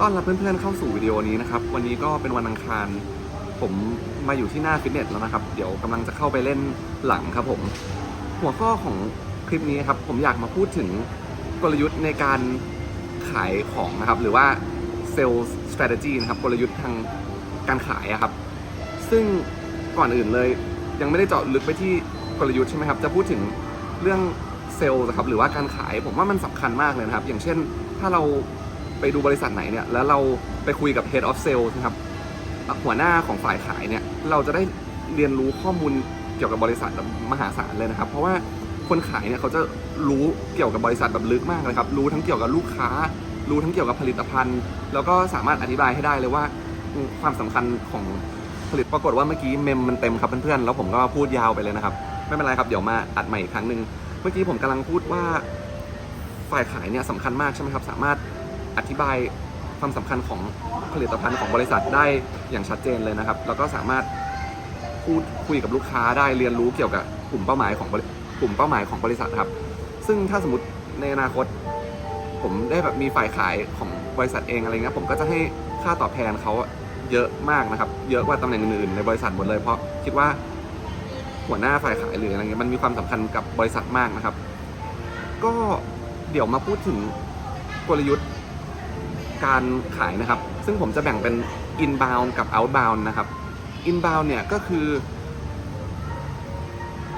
ต้อนรับเพื่อนๆเข้าสู่วิดีโอนี้นะครับ วันนี้ก็เป็นวันอังคาร ผมมาอยู่ที่หน้าฟิตเนสแล้วนะครับ เดี๋ยวกำลังจะเข้าไปเล่นหลังครับผม หัวข้อของคลิปนี้ครับ ผมอยากมาพูดถึงกลยุทธ์ในการขายของนะครับ หรือว่า sales strategy นะครับ กลยุทธ์ทางการขายครับ ซึ่งก่อนอื่นเลยยังไม่ได้เจาะลึกไปที่กลยุทธ์ใช่ไหมครับ จะพูดถึงเรื่องเซลล์ครับหรือว่าการขายผมว่ามันสำคัญมากเลยนะครับ อย่างเช่น ถ้าเรา ไปดูบริษัทไหนเนี่ยแล้วเราไปคุยกับ head of sales นะครับหัวหน้าของฝ่ายขายเนี่ยเราจะได้เรียนรู้ข้อมูลเกี่ยวกับบริษัทแบบมหาศาลเลยนะครับ เพราะว่าคนขายเนี่ยเขาจะรู้เกี่ยวกับบริษัทแบบลึกมากเลยครับรู้ทั้งเกี่ยวกับลูกค้า รู้ทั้งเกี่ยวกับผลิตภัณฑ์ แล้วก็สามารถอธิบายให้ได้เลยว่าความสำคัญของผลิตปรากฏว่าเมื่อกี้เมมมันเต็มครับเพื่อนๆแล้วผมก็พูดยาวไปเลยนะครับ ไม่เป็นไรครับเดี๋ยวมาอัดใหม่อีกครั้งหนึ่งเมื่อกี้ผมกำลังพูดว่าฝ่ายขายเนี่ยสำคัญมากใช่ไหมครับ สามารถ อธิบายความสำคัญของผลิตภัณฑ์ของบริษัทได้อย่างชัดเจนเลยนะครับ แล้วก็สามารถพูดคุยกับลูกค้าได้เรียนรู้เกี่ยวกับกลุ่มเป้าหมายของบริกลุ่มเป้าหมายของบริษัทครับ ซึ่งถ้าสมมติในอนาคต ผมได้แบบมีฝ่ายขายของบริษัทเองอะไรเงี้ยผมก็จะให้ค่าตอบแทนเขาเยอะมากนะครับ เยอะกว่าตำแหน่งอื่นๆในบริษัทหมดเลยเพราะคิดว่าหัวหน้าฝ่ายขายหรืออะไรเงี้ยมันมีความสำคัญกับบริษัทมากนะครับ ก็เดี๋ยวมาพูดถึงกลยุทธ์ การขายนะครับ ซึ่งผมจะแบ่งเป็น inbound กับ outbound นะครับ inbound เนี่ยก็คือ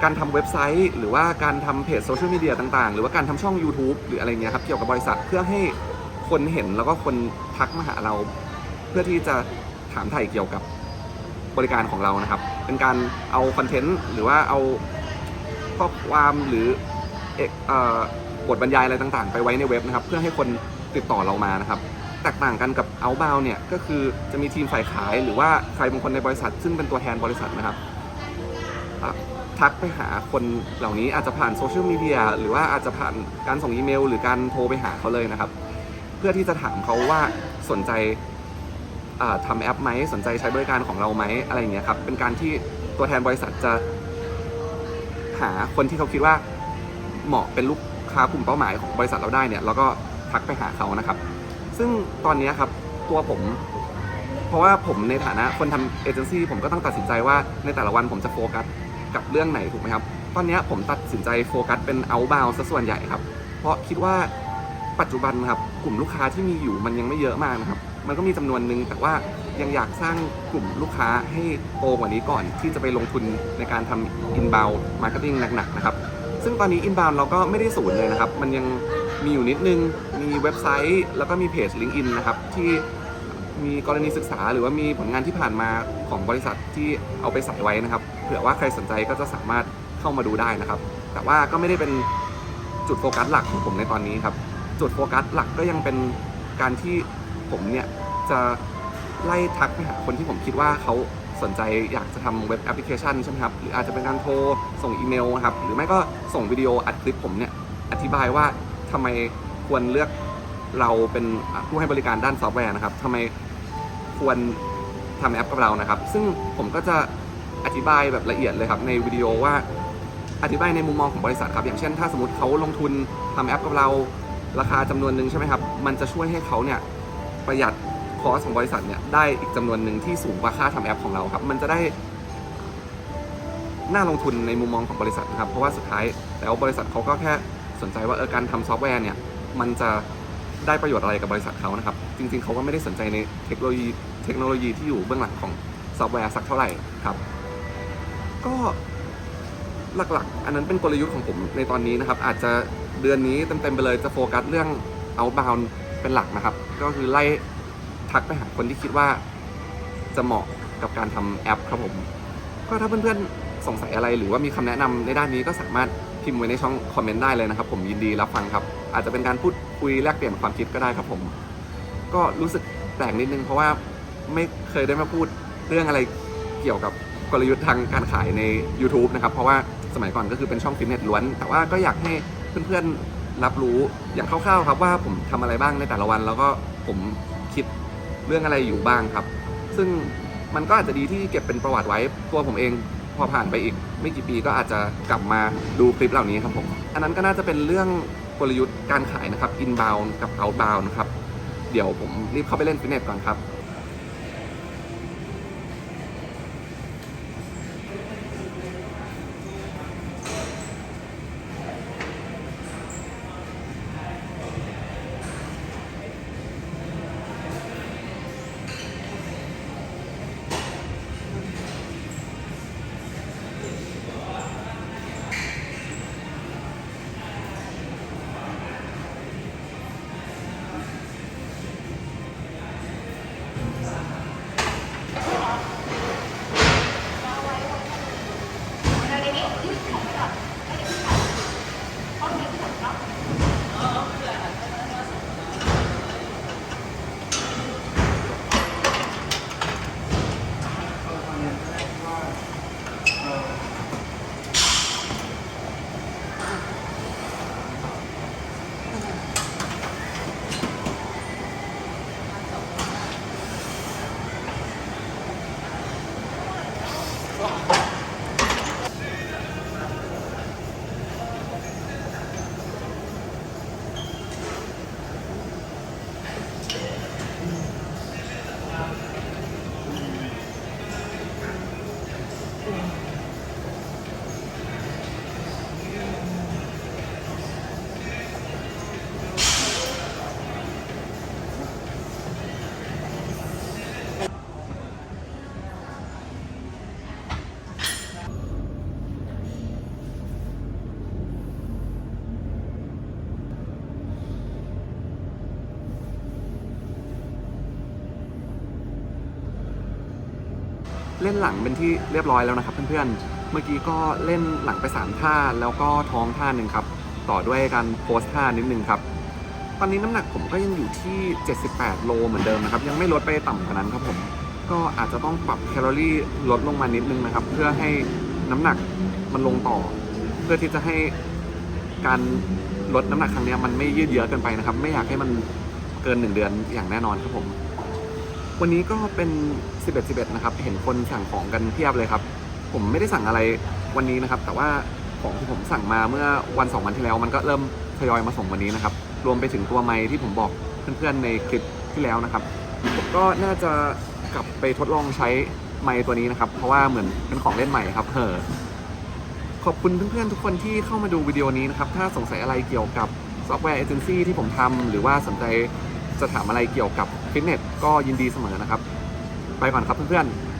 การทำเว็บไซต์ หรือว่าการทำเพจโซเชียลมีเดียต่างๆ หรือว่าการทำช่อง YouTube หรืออะไรเงี้ยครับเกี่ยวกับบริษัทเพื่อให้คนเห็นแล้วก็คนทักมาหาเรา เพื่อที่จะถามไถ่เกี่ยวกับบริการของเรานะครับ เป็นการเอาคอนเทนต์หรือว่าเอาข้อความหรือเอกเอ่อบทบรรยายอะไรต่างๆ ไปไว้ในเว็บนะครับ เพื่อให้คนติดต่อเรามานะครับ แตกต่างกันกับ outbound เนี่ยก็คือจะมีทีมฝ่ายขายหรือว่าใครบางคนในบริษัท ซึ่งเป็นตัวแทนบริษัทนะครับทักไปหาคนเหล่านี้อาจจะผ่านโซเชียลมีเดียหรือว่าอาจจะผ่านการส่งอีเมล หรือการโทรไปหาเขาเลยนะครับ เพื่อที่จะถามเขาว่าสนใจอ่าทำแอปไหมสนใจใช้บริการของเราไหมอะไรอย่างเงี้ยครับเป็นการที่ตัวแทนบริษัทจะหาคนที่เขาคิดว่าเหมาะเป็นลูกค้ากลุ่มเป้าหมายของบริษัทเราได้เนี่ยแล้วก็ทักไปหาเขานะครับ ซึ่งตอนนี้ครับตัวผม เพราะว่าผมในฐานะคนทำเอเจนซี่ผมก็ต้องตัดสินใจว่าในแต่ละวันผมจะโฟกัสกับเรื่องไหนถูกไหมครับ ตอนนี้ผมตัดสินใจโฟกัสเป็น outbound ซะส่วนใหญ่ครับ เพราะคิดว่าปัจจุบันครับกลุ่มลูกค้าที่มีอยู่มันยังไม่เยอะมากนะครับ มันก็มีจำนวนหนึ่งแต่ว่ายังอยากสร้างกลุ่มลูกค้าให้โตกว่านี้ก่อนที่จะไปลงทุนในการทำ inbound marketing หนักๆนะครับ ซึ่งตอนนี้ inbound เราก็ไม่ได้ศูนย์เลยนะครับ มันยังมีอยู่นิดนึง มีเว็บไซต์ แล้วก็มีเพจ LinkedIn นะครับที่มีกรณีศึกษาหรือว่ามีผลงานที่ผ่านมาของบริษัทที่เอาไปใส่ไว้นะครับ เผื่อว่าใครสนใจก็จะสามารถเข้ามาดูได้นะครับ แต่ว่าก็ไม่ได้เป็นจุดโฟกัสหลักของผมในตอนนี้ครับ จุดโฟกัสหลักก็ยังเป็นการที่ผมเนี่ยจะไล่ทักไปหาคนที่ผมคิดว่าเขาสนใจอยากจะทำเว็บแอปพลิเคชันใช่ไหมครับ หรืออาจจะเป็นการโทรส่งอีเมลนะครับ หรือไม่ก็ส่งวิดีโออัดคลิปผมเนี่ยอธิบายว่าทำไม ควรเลือกเราเป็นผู้ให้บริการด้านซอฟต์แวร์นะครับทำไมควรทำแอปกับเรานะครับ ซึ่งผมก็จะอธิบายแบบละเอียดเลยครับในวิดีโอว่าอธิบายในมุมมองของบริษัทครับ อย่างเช่น ถ้าสมมติเขาลงทุนทำแอปกับเรา ราคาจำนวนหนึ่งใช่ไหมครับ มันจะช่วยให้เขาเนี่ยประหยัดคอสของบริษัทเนี่ยได้อีกจำนวนหนึ่งที่สูงกว่าค่าทำแอปของเราครับ มันจะได้น่าลงทุนในมุมมองของบริษัทนะครับ เพราะว่าสุดท้ายแล้วบริษัทเขาก็แค่สนใจว่าเออการทำซอฟต์แวร์เนี่ย มันจะได้ประโยชน์อะไรกับบริษัทเขานะครับ จริง ๆเขาก็ไม่ได้สนใจในเทคโนโลยีเทคโนโลยีที่อยู่เบื้องหลังของซอฟต์แวร์สักเท่าไหร่ครับ ก็หลักๆ อันนั้นเป็นกลยุทธ์ของผมในตอนนี้นะครับ อาจจะเดือนนี้เต็มๆไปเลยจะโฟกัสเรื่อง outbound เป็นหลักนะครับ ก็คือไล่ทักไปหาคนที่คิดว่าจะเหมาะกับการทำแอปครับผม ก็ถ้าเพื่อนๆสงสัยอะไรหรือว่ามีคำแนะนำในด้านนี้ก็สามารถ พิมพ์ไว้ในช่องคอมเมนต์ได้เลยนะครับผมยินดีรับฟังครับ อาจจะเป็นการพูดคุยแลกเปลี่ยนความคิดก็ได้ครับผม ก็รู้สึกแปลกนิดนึง เพราะว่าไม่เคยได้มาพูดเรื่องอะไรเกี่ยวกับกลยุทธ์ทางการขายใน YouTube นะครับ เพราะว่าสมัยก่อนก็คือเป็นช่องฟิตเนสล้วน แต่ว่าก็อยากให้เพื่อนๆรับรู้อย่างคร่าวๆครับว่าผมทำอะไรบ้างในแต่ละวัน แล้วก็ผมคิดเรื่องอะไรอยู่บ้างครับ ซึ่งมันก็อาจจะดีที่เก็บเป็นประวัติไว้ตัวผมเอง พอผ่านไปอีก ไม่กี่ปีก็อาจจะกลับมาดูคลิปเหล่านี้ครับผม อันนั้นก็น่าจะเป็นเรื่องกลยุทธ์การขายนะครับ inbound กับ outbound นะครับ เดี๋ยวผมรีบเข้าไปเล่นฟิตเนสก่อนครับ เล่นหลังเป็นที่เรียบร้อยแล้วนะครับเพื่อนๆ เมื่อกี้ก็เล่นหลังไปสามท่า แล้วก็ท้องท่าหนึ่งครับ ต่อด้วยการโพสท่านิดนึงครับ ตอนนี้น้ำหนักผมก็ยังอยู่ที่ 78 โลเหมือนเดิมนะครับ ยังไม่ลดไปต่ำกว่านั้นครับผม ก็อาจจะต้องปรับแคลอรี่ลดลงมานิดนึงนะครับ เพื่อให้น้ำหนักมันลงต่อ เพื่อที่จะให้การลดน้ำหนักครั้งนี้มันไม่ยืดเยื้อเกินไปนะครับ ไม่อยากให้มันเกิน 1 เดือนอย่างแน่นอนครับผม วันนี้ก็เป็น 11 11นะครับเห็นคนสั่งของกันเพียบเลยครับ ผมไม่ได้สั่งอะไรวันนี้นะครับ แต่ว่าของที่ผมสั่งมาเมื่อวันสองวันที่แล้วมันก็เริ่มทยอยมาส่งวันนี้นะครับ รวมไปถึงตัวไม้ที่ผมบอกเพื่อนๆในคลิปที่แล้วนะครับผมก็น่าจะกลับไปทดลองใช้ไม้ตัวนี้นะครับ เพราะว่าเหมือนเป็นของเล่นใหม่ครับเออขอบคุณเพื่อนๆทุกคนที่เข้ามาดูวิดีโอนี้นะครับ ถ้าสงสัยอะไรเกี่ยวกับซอฟต์แวร์เอเจนซี่ที่ผมทำหรือว่าสนใจจะถามอะไรเกี่ยวกับฟิตเนสก็ยินดีเสมอนะครับ ไปก่อนครับเพื่อนๆ